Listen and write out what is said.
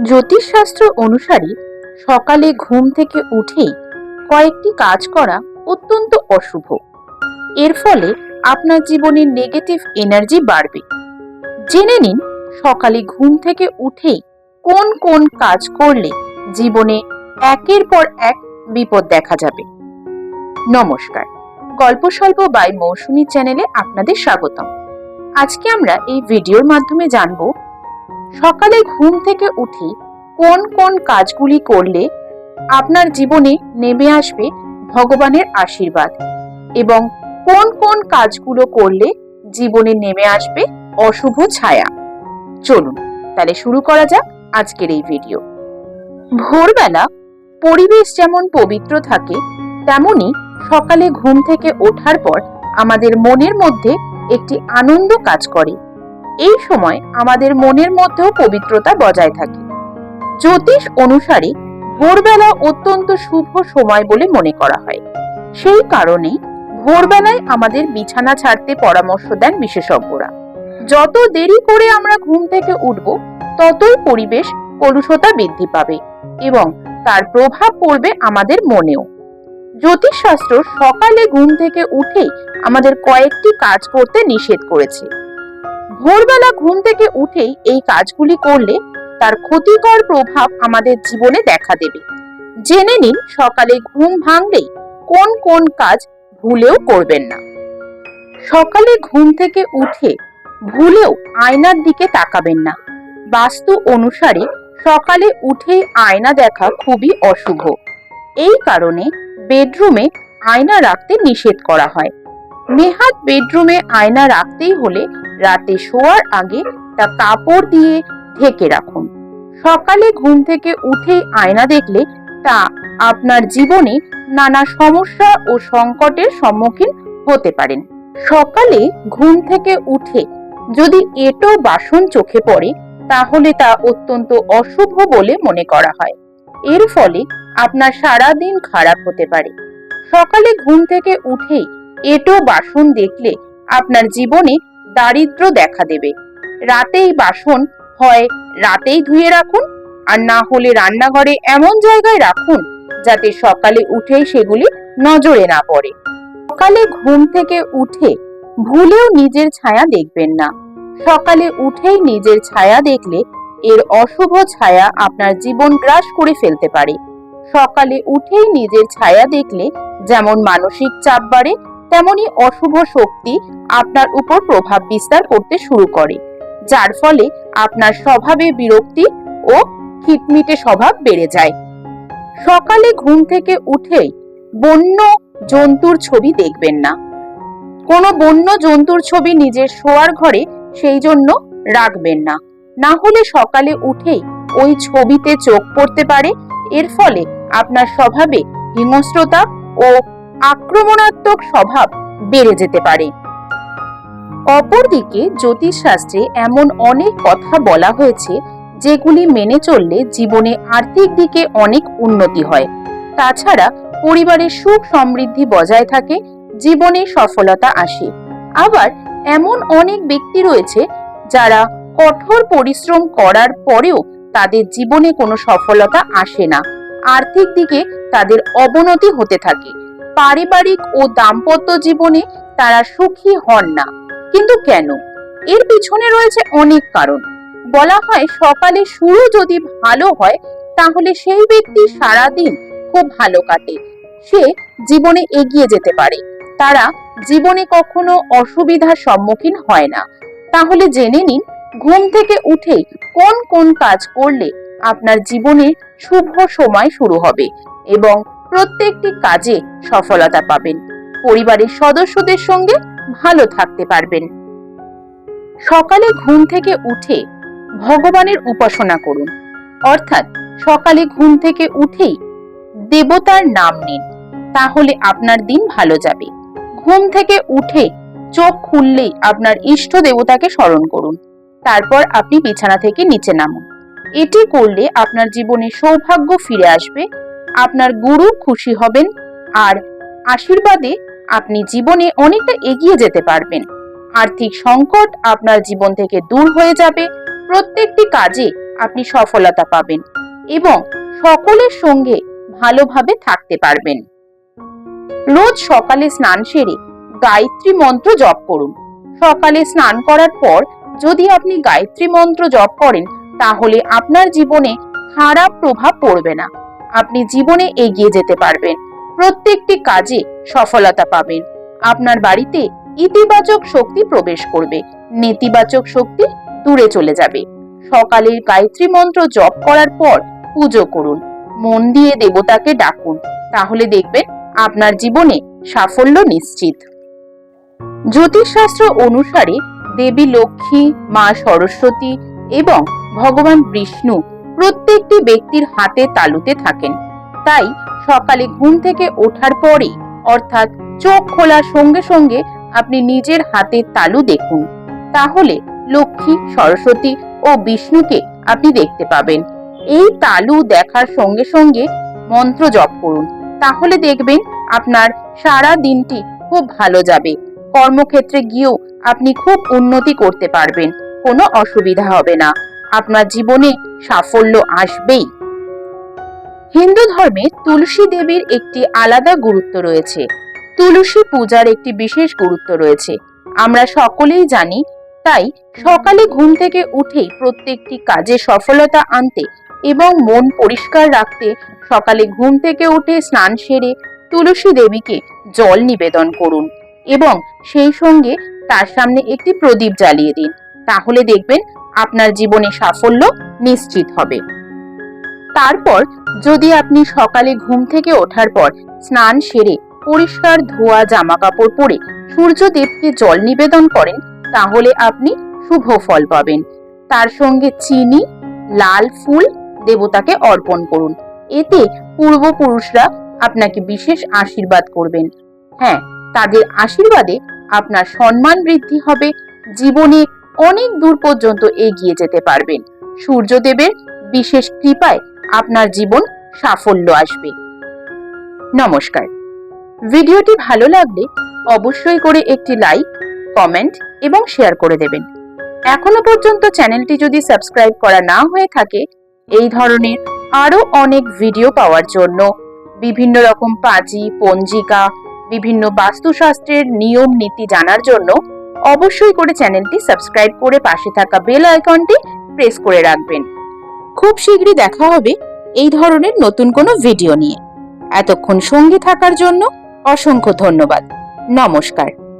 জ্যোতিষশাস্ত্র অনুসারে সকালে ঘুম থেকে উঠেই কয়েকটি কাজ করা অত্যন্ত অশুভ। এর ফলে আপনার জীবনে নেগেটিভ এনার্জি বাড়বে। জেনে নিন সকালে ঘুম থেকে উঠেই কোন কোন কাজ করলে জীবনে একের পর এক বিপদ দেখা যাবে। নমস্কার। গল্প স্বল্প বাই মৌসুমী চ্যানেলে আপনাদের স্বাগতম। আজকে আমরা এই ভিডিওর মাধ্যমে জানব সকালে ঘুম থেকে উঠে কোন কোন কাজগুলি করলে আপনার জীবনে নেমে আসবে ভগবানের আশীর্বাদ এবং কোন কোন কাজগুলো করলে জীবনে নেমে আসবে অশুভ ছায়া। চলুন, তাহলে শুরু করা যাক আজকের এই ভিডিও ভোরবেলা পরিবেশ যেমন পবিত্র থাকে, তেমনি সকালে ঘুম থেকে ওঠার পর আমাদের মনের মধ্যে একটি আনন্দ কাজ করে। এই সময় আমাদের মনের মধ্যেও পবিত্রতা বজায় থাকে। জ্যোতিষ অনুসারে ভোরবেলা অত্যন্ত শুভ সময় বলে মনে করা হয়। সেই কারণেই ভোরবেলায় আমাদের বিছানা ছাড়তে পরামর্শ দেন বিশেষজ্ঞরা। যত দেরি করে আমরা ঘুম থেকে উঠব, ততই পরিবেশ কলুষতা বৃদ্ধি পাবে এবং তার প্রভাব পড়বে আমাদের মনেও। জ্যোতিষশাস্ত্র সকালে ঘুম থেকে উঠেই আমাদের কয়েকটি কাজ করতে নিষেধ করেছে। ভোরবেলা ঘুম থেকে উঠেই এই কাজগুলি করলে তার ক্ষতিকর প্রভাব আমাদের জীবনে দেখা দেবে। জেনে নিন সকালে ঘুম ভাঙলেই কোন কোন কাজ ভুলেও করবেন না। সকালে ঘুম থেকে উঠে ভুলেও আয়নার দিকে তাকাবেন না। বাস্তু অনুসারে সকালে উঠে আয়না দেখা খুবই অশুভ। এই কারণে বেডরুমে আয়না রাখতে নিষেধ করা হয়। নেহাত বেডরুমে আয়না রাখতেই হলে রাতে শোয়ার আগে তা কাপড় দিয়ে ঢেকে রাখুন। সকালে ঘুম থেকে উঠে আয়না দেখলে তা আপনার জীবনে নানা সমস্যা ও সংকটের সম্মুখীন হতে পারেন। সকালে ঘুম থেকে উঠে যদি এটো বাসন চোখে পড়ে, তাহলে তা অত্যন্ত অশুভ বলে মনে করা হয়। এর ফলে আপনার সারা দিন খারাপ হতে পারে। সকালে ঘুম থেকে উঠেই এটো বাসন দেখলে আপনার জীবনে দারিদ্র দেখা দেবে। রাতেই বাসন হয়, রাতেই ধুয়ে রাখুন, আর না হলে রান্নাঘরে এমন জায়গায় রাখুন যাতে সকালে উঠেই সেগুলি নজরে না পড়ে। সকালে ঘুম থেকে উঠে ভুলেও নিজের ছায়া দেখবেন না। সকালে উঠেই নিজের ছায়া দেখলে এর অশুভ ছায়া আপনার জীবন গ্রাস করে ফেলতে পারে। সকালে উঠেই নিজের ছায়া দেখলে যেমন মানসিক চাপ বাড়ে তেমনি অশুভ শক্তি আপনার উপর প্রভাব বিস্তার করতে শুরু করে, যার ফলে আপনার স্বভাবে বিরক্তি ও খিটমিটে স্বভাব বেড়ে যায়। সকালে ঘুম থেকে উঠেই বন্য জন্তুর ছবি দেখবেন না। কোনো বন্য জন্তুর ছবি নিজের শোয়ার ঘরে সেই জন্য রাখবেন না। না হলে সকালে উঠেই ওই ছবিতে চোখ পড়তে পারে, এর ফলে আপনার স্বভাবে হিংস্রতা ও আক্রমণাত্মক স্বভাব বেড়ে যেতে পারে। অপরদিকে জ্যোতিষশাস্ত্রে এমন অনেক কথা বলা হয়েছে, যেগুলি মেনে চললে জীবনে আর্থিক দিকে অনেক উন্নতি হয়। তাছাড়া পরিবারের সুখ সমৃদ্ধি বজায় থাকে, জীবনে সফলতা আসে। আবার এমন অনেক ব্যক্তি রয়েছে, যারা কঠোর পরিশ্রম করার পরেও তাদের জীবনে কোনো সফলতা আসে না। আর্থিক দিকে তাদের অবনতি হতে থাকে। পারিবারিক ও দাম্পত্য জীবনে তারা সুখী হন না। কিন্তু কেন? এর পিছনে রয়েছে অনেক কারণ। বলা হয় সকালে শুরু যদি ভালো হয়, তাহলে সেই ব্যক্তি সারাদিন খুব ভালো কাটে। সে জীবনে এগিয়ে যেতে পারে। তারা জীবনে কখনো অসুবিধার সম্মুখীন হয় না। তাহলে জেনে নিন, ঘুম থেকে উঠে কোন কোন কাজ করলে আপনার জীবনের শুভ সময় শুরু হবে এবং প্রত্যেকটি কাজে সফলতা পাবেন। পরিবারের সদস্যদের সঙ্গে ভালো থাকতে পারবেন। সকালে ঘুম থেকে উঠে ভগবানের উপাসনা করুন। অর্থাৎ সকালে ঘুম থেকে উঠেই দেবতার নাম নিন। তাহলে আপনার দিন ভালো যাবে। ঘুম থেকে উঠে চোখ খুললেই আপনার ইষ্ট দেবতাকে স্মরণ করুন। তারপর আপনি বিছানা থেকে নিচে নামুন। এটি করলে আপনার জীবনে সৌভাগ্য ফিরে আসবে আপনার গুরু খুশি হবেন আর আশীর্বাদে আপনি জীবনে অনেকটা এগিয়ে যেতে পারবেন। আর্থিক সংকট আপনার জীবন থেকে দূর হয়ে যাবে। প্রত্যেকটি কাজে আপনি সফলতা পাবেন এবং সকলের সঙ্গে ভালোভাবে থাকতে পারবেন। রোজ সকালে স্নান সেরে গায়ত্রী মন্ত্র জপ করুন। সকালে স্নান করার পর যদি আপনি গায়ত্রী মন্ত্র জপ করেন, তাহলে আপনার জীবনে খারাপ প্রভাব পড়বে না। আপনি জীবনে এগিয়ে যেতে পারবেন। প্রত্যেকটি কাজে সফলতা পাবেন। আপনার বাড়িতে ইতিবাচক শক্তি প্রবেশ করবে। নেতিবাচক শক্তি দূরে চলে যাবে। সকালের গায়ত্রী মন্ত্র জপ করার পর পুজো করুন। মন দিয়ে দেবতাকে ডাকুন। তাহলে দেখবেন আপনার জীবনে সাফল্য নিশ্চিত। জ্যোতিষশাস্ত্র অনুসারে দেবী লক্ষ্মী, মা সরস্বতী এবং ভগবান বিষ্ণু প্রত্যেকটি ব্যক্তির হাতে তালুতে থাকেন। তাই সকালে ঘুম থেকে ওঠার পরে অর্থাৎ চোখ খোলার সঙ্গে সঙ্গে আপনি নিজের হাতের তালু দেখুন। তাহলে লক্ষ্মী, সরস্বতী ও বিষ্ণুকে আপনি দেখতে পাবেন। এই তালু দেখার সঙ্গে সঙ্গে মন্ত্র জপ করুন। তাহলে দেখবেন আপনার সারা দিনটি খুব ভালো যাবে। কর্মক্ষেত্রে গিয়েও আপনি খুব উন্নতি করতে পারবেন। কোনো অসুবিধা হবে না। আপনার জীবনে সাফল্য আসবেই। হিন্দু ধর্মে তুলসী দেবীর একটি আলাদা গুরুত্ব রয়েছে। তুলসী পূজার একটি বিশেষ গুরুত্ব রয়েছে। আমরা সকলেই জানি, তাই সকালে ঘুম থেকে উঠেই প্রত্যেকটি কাজে সফলতা আনতে এবং মন পরিষ্কার রাখতে সকালে ঘুম থেকে উঠে স্নান সেরে তুলসী দেবীকে জল নিবেদন করুন এবং সেই সঙ্গে তার সামনে একটি প্রদীপ জ্বালিয়ে দিন। তাহলে দেখবেন আপনার জীবনে সাফল্য নিশ্চিত হবে। তারপর যদি আপনি সকালে ঘুম থেকে ওঠার পর স্নান সেরে পরিষ্কার ধোয়া জামা কাপড় পরে সূর্যদেবকে জল নিবেদন করেন, তাহলে আপনি শুভ ফল পাবেন। তার সঙ্গে চিনি, লাল ফুল দেবতাকে অর্পণ করুন। এতে পূর্বপুরুষরা আপনাকে বিশেষ আশীর্বাদ করবেন। হ্যাঁ তাদের আশীর্বাদে আপনার সম্মান বৃদ্ধি হবে। জীবনে অনেক দূর পর্যন্ত এগিয়ে যেতে পারবেন। সূর্যদেবের বিশেষ কৃপায় আপনার জীবন সাফল্য আসবে। নমস্কার। ভিডিওটি ভালো লাগলে অবশ্যই করে একটি লাইক, কমেন্ট এবং শেয়ার করে দেবেন। এখনও পর্যন্ত চ্যানেলটি যদি সাবস্ক্রাইব করা না হয়ে থাকে, এই ধরনের আরও অনেক ভিডিও পাওয়ার জন্য বিভিন্ন রকম পাঁজি, পঞ্জিকা, বিভিন্ন বাস্তুশাস্ত্রের নিয়ম নীতি জানার জন্য অবশ্যই করে চ্যানেলটি সাবস্ক্রাইব করে পাশে থাকা বেল আইকনটি প্রেস করে রাখবেন। খুব শীঘ্রই দেখা হবে এই ধরনের নতুন কোনো ভিডিও নিয়ে। এতক্ষণ সঙ্গে থাকার জন্য অসংখ্য ধন্যবাদ। নমস্কার।